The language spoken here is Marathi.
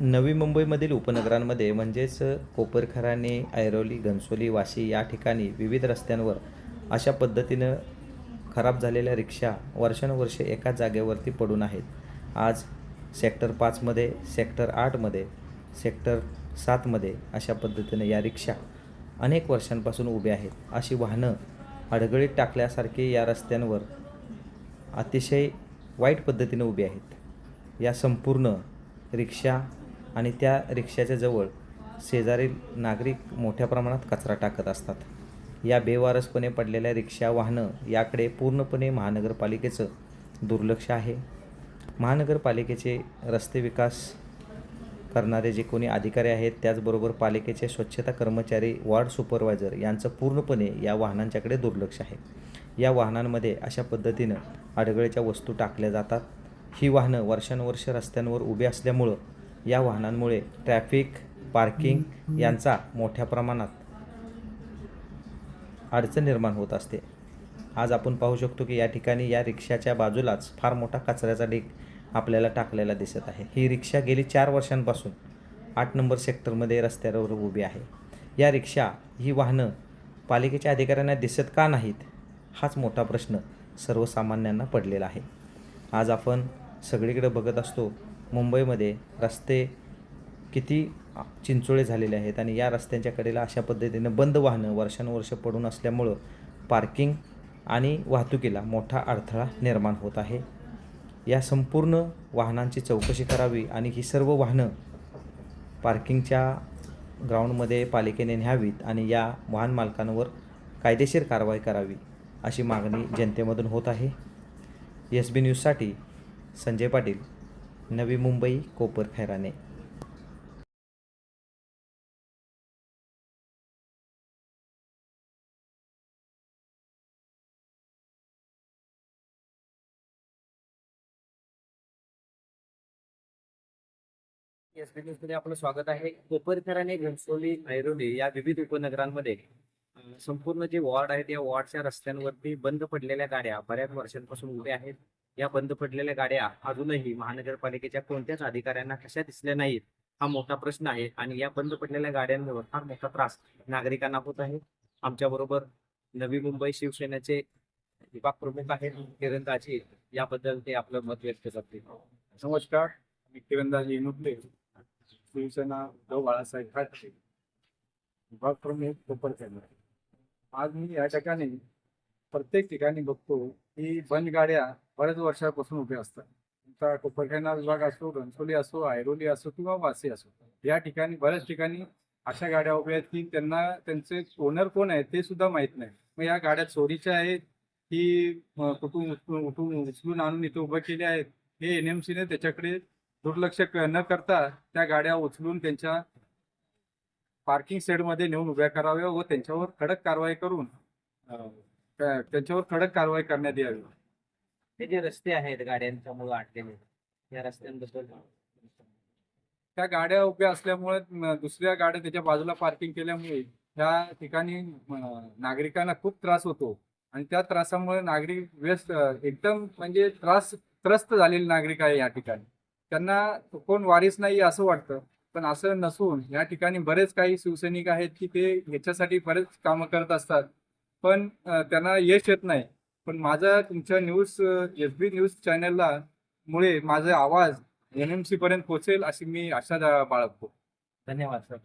नवी मुंबईमधील उपनगरांमध्ये म्हणजेच कोपरखराणे ऐरोली घनसोली वाशी या ठिकाणी विविध रस्त्यांवर अशा पद्धतीनं खराब झालेल्या रिक्षा वर्षानुवर्षे एका जागेवरती पडून आहेत. आज सेक्टर पाचमध्ये सेक्टर आठमध्ये सेक्टर सातमध्ये अशा पद्धतीनं या रिक्षा अनेक वर्षांपासून उभ्या आहेत. अशी वाहनं अडगळीत टाकल्यासारखी या रस्त्यांवर अतिशय वाईट पद्धतीने उभी आहेत. या संपूर्ण रिक्षा आणि त्या रिक्षाच्या जवळ शेजारील नागरिक मोठ्या प्रमाणात कचरा टाकत असतात. या बेवारसपणे पडलेल्या रिक्षा वाहनं याकडे पूर्णपणे महानगरपालिकेचं दुर्लक्ष आहे. महानगरपालिकेचे रस्ते विकास करणारे जे कोणी अधिकारी आहेत त्याचबरोबर पालिकेचे स्वच्छता कर्मचारी वॉर्ड सुपरवायझर यांचं पूर्णपणे या वाहनांच्याकडे दुर्लक्ष आहे. या वाहनांमध्ये अशा पद्धतीनं अडगळीच्या वस्तू टाकल्या जातात. ही वाहनं वर्षानुवर्ष रस्त्यांवर उभी असल्यामुळं या वाहनांमुळे ट्रॅफिक पार्किंग यांचा मोठ्या प्रमाणात अडचण निर्माण होत असते. आज आपण पाहू शकतो की या ठिकाणी या रिक्षाच्या बाजूलाच फार मोठा कचऱ्याचा ढीग आपल्याला टाकलेला दिसत आहे. ही रिक्षा गेली चार वर्षांपासून आठ नंबर सेक्टरमध्ये रस्त्यावर उभी आहे. या रिक्षा ही वाहनं पालिकेच्या अधिकाऱ्यांना दिसत का नाहीत हाच मोठा प्रश्न सर्वसामान्यांना पडलेला आहे. आज आपण सगळीकडे बघत असतो मुंबईमध्ये रस्ते किती चिंचोळे झालेले आहेत आणि या रस्त्यांच्या कडेला अशा पद्धतीनं बंद वाहनं वर्षानुवर्ष पडून असल्यामुळं पार्किंग आणि वाहतुकीला मोठा अडथळा निर्माण होत आहे. या संपूर्ण वाहनांची चौकशी करावी आणि ही सर्व वाहनं पार्किंगच्या ग्राउंडमध्ये पालिकेने न्यावीत आणि या वाहन मालकांवर कायदेशीर कारवाई करावी अशी मागणी जनतेमधून होत आहे. एस बी न्यूजसाठी संजय पाटील. नवी मुंबई कोपर खैराने. एस बी न्यूजमध्ये आपलं स्वागत आहे. कोपरखराने घनसोली ऐरोली या विविध उपनगरांमध्ये संपूर्ण जे वॉर्ड आहेत या वॉर्डच्या रस्त्यांवरती बंद पडलेल्या गाड्या बऱ्याच वर्षांपासून उभ्या आहेत. या बंद पडलेल्या गाड्या अजूनही महानगरपालिकेच्या कोणत्याच अधिकाऱ्यांना कशा दिसल्या नाहीत हा मोठा प्रश्न आहे. आणि या बंद पडलेल्या गाड्यांवर फार मोठा त्रास नागरिकांना होत आहे. आमच्या बरोबर नवी मुंबई शिवसेनेचे विभाग प्रमुख आहेत. किरणदाजी याबद्दल ते आपलं मत व्यक्त करतील. नमस्कार. मी किरणदाजी इनुटले शिवसेना उद्धव बाळासाहेब ठाकरे विभाग प्रमुख आज मी या ठिकाणी प्रत्येक ठिकाणी बघतो की बंद गाड्या बऱ्याच वर्षापासून उभ्या असतात. आता कोपरखेडा विभाग असो घनसोली असो ऐरोली असो किंवा वासी असो या ठिकाणी बऱ्याच ठिकाणी अशा गाड्या उभ्या आहेत की त्यांना त्यांचे ओनर कोण आहेत ते सुद्धा माहीत नाही. मग या गाड्या चोरीच्या आहेत की कुठून उचलून उठून उचलून आणून इथे उभ्या केल्या आहेत हे एन एम सीने त्याच्याकडे दुर्लक्ष न करता त्या गाड्या उचलून त्यांच्या पार्किंग शेडमध्ये नेऊन उभ्या कराव्या व त्यांच्यावर कडक कारवाई करून त्यांच्यावर कडक कारवाई करण्यात यावी. हे जे रस्ते आहेत गाड्यांच्यामुळे अडकलेले या रस्त्यांबद्दल. त्या गाड्या उभ्या असल्यामुळे दुसऱ्या गाड्या त्याच्या बाजूला पार्किंग केल्यामुळे त्या ठिकाणी नागरिकांना खूप त्रास होतो. आणि त्या त्रासामुळे नागरिक व्यस्त एकदम म्हणजे त्रास त्रस्त झालेले नागरिक आहे या ठिकाणी. त्यांना कोण वारीस नाही असं वाटतं पण असं नसून या ठिकाणी बरेच काही शिवसैनिक आहेत की ते ह्याच्यासाठी बरेच कामं करत असतात. पण त्यांना यश येत नाही. पण माझा तुमच्या न्यूज एस बी न्यूज चॅनलला मुळे माझा आवाज एन एम सी पर्यंत पोहोचेल अशी मी आशा बाळगतो. धन्यवाद सर.